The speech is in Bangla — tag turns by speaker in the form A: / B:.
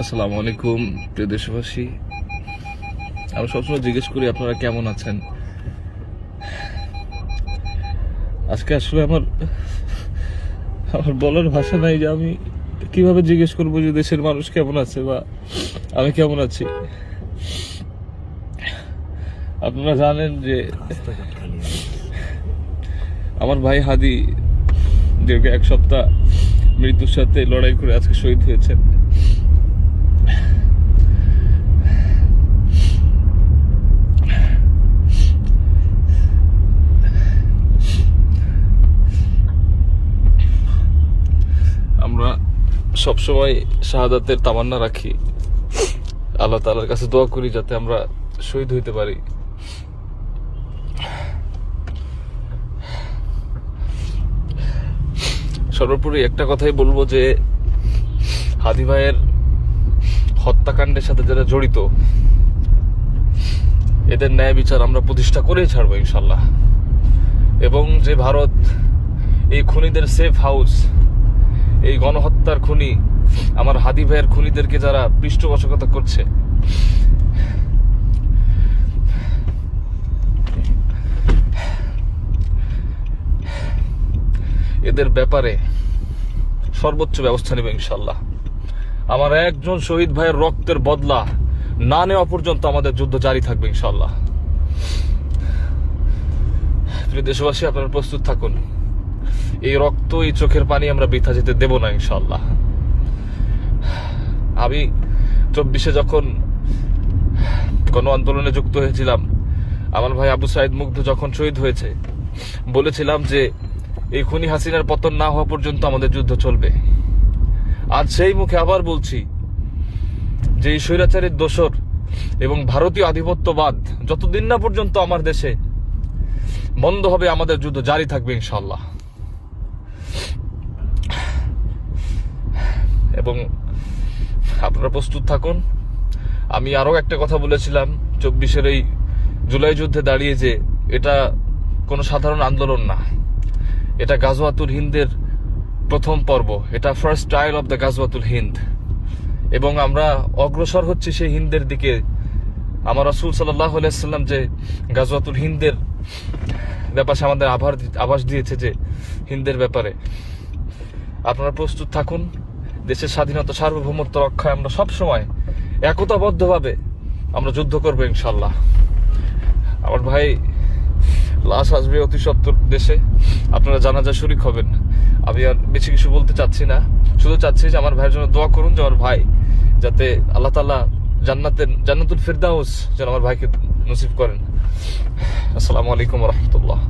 A: আসসালামু আলাইকুম প্রিয় দেশবাসী। আমি সবসময় জিজ্ঞেস করি আপনারা কেমন আছেন? আজকে আসলে আমার আমার বলার ভাষা নাই যে আমি কীভাবে জিজ্ঞেস করব যে দেশের মানুষ কেমন আছে বা আমি কেমন আছি। আপনারা জানেন যে আমার ভাই হাদি দীর্ঘ এক সপ্তাহ মৃত্যুর সাথে লড়াই করে আজকে শহীদ হয়েছেন। আমরা সবসময় শাহাদাতের তামান্না রাখি। আল্লাহ তালার কাছে দোয়া করি যাতে আমরা শহীদ হইতে পারি। সর্বোপরি একটা কথাই বলব যে, হাদি ভাইয়ের হত্যাকাণ্ডের সাথে যারা জড়িত, এদের ন্যায় বিচার আমরা প্রতিষ্ঠা করেই ছাড়বো ইনশাল্লাহ এবং যে ভারত, এই খুনিদের সেফ হাউস এই গণহত্যার খুনি, আমার হাদি ভাইয়ের খুনিদেরকে যারা পৃষ্ঠপোষকতা করছে এদের ব্যাপারে সর্বোচ্চ ব্যবস্থা নেবে ইনশাল্লাহ আমার একজন শহীদ ভাইয়ের রক্তের বদলা না নেওয়া পর্যন্ত আমাদের যুদ্ধ জারি থাকবে ইনশাল্লাহ প্রিয় দেশবাসী, আপনারা প্রস্তুত থাকুন। এই রক্ত, এই চোখের পানি আমরা বৃথা যেতে দেব না ইনশাল্লাহ আমি চব্বিশে যখন গণ আন্দোলনে যুক্ত হয়েছিলাম, আমার ভাই আবু সাইদ মুগ্ধ যখন শহীদ হয়েছে, বলেছিলাম যে এই খুনি হাসিনার পতন না হওয়া পর্যন্ত আমাদের যুদ্ধ চলবে। আর সেই মুখে আবার বলছি যে এই স্বৈরাচারের দোসর এবং ভারতীয় আধিপত্যবাদ যতদিন না পর্যন্ত আমার দেশে বন্ধ হবে, আমাদের যুদ্ধ জারি থাকবে ইনশাল্লাহ এবং আপনারা প্রস্তুত থাকুন। আমি আরও একটা কথা বলেছিলাম চব্বিশের এই জুলাই যুদ্ধে দাঁড়িয়ে যে এটা কোনো সাধারণ আন্দোলন না। এটা গাজওয়াতুল হিন্দের প্রথম পর্ব। এটা first trial of the গাজওয়াতুল Hind. এবং আমরা অগ্রসর হচ্ছি সেই হিন্দের দিকে। আমার রসুল সাল্লাহ সাল্লাম যে গাজওয়াতুল হিন্দের ব্যাপারে আমাদের আভার আভাস দিয়েছে যে হিন্দের ব্যাপারে। আপনারা প্রস্তুত থাকুন। দেশের স্বাধীনতা সার্বভৌমত্ব রক্ষায় আমরা সব সময় একতাবদ্ধভাবে আমরা যুদ্ধ করব ইনশাল্লাহ আমার ভাই লাশ আসবে অতি সত্তর দেশে। আপনারা জানাজা শরিক হবেন। আমি আর বেশি কিছু বলতে চাচ্ছি না। শুধু চাচ্ছি যে আমার ভাইয়ের জন্য দোয়া করুন যে আমার ভাই যাতে আল্লাহ তালা জান্নাতের জান্নাতুল ফিরদাউস যেন আমার ভাইকে নসিব করেন। আসসালামু আলাইকুম রহমতুল্লাহ।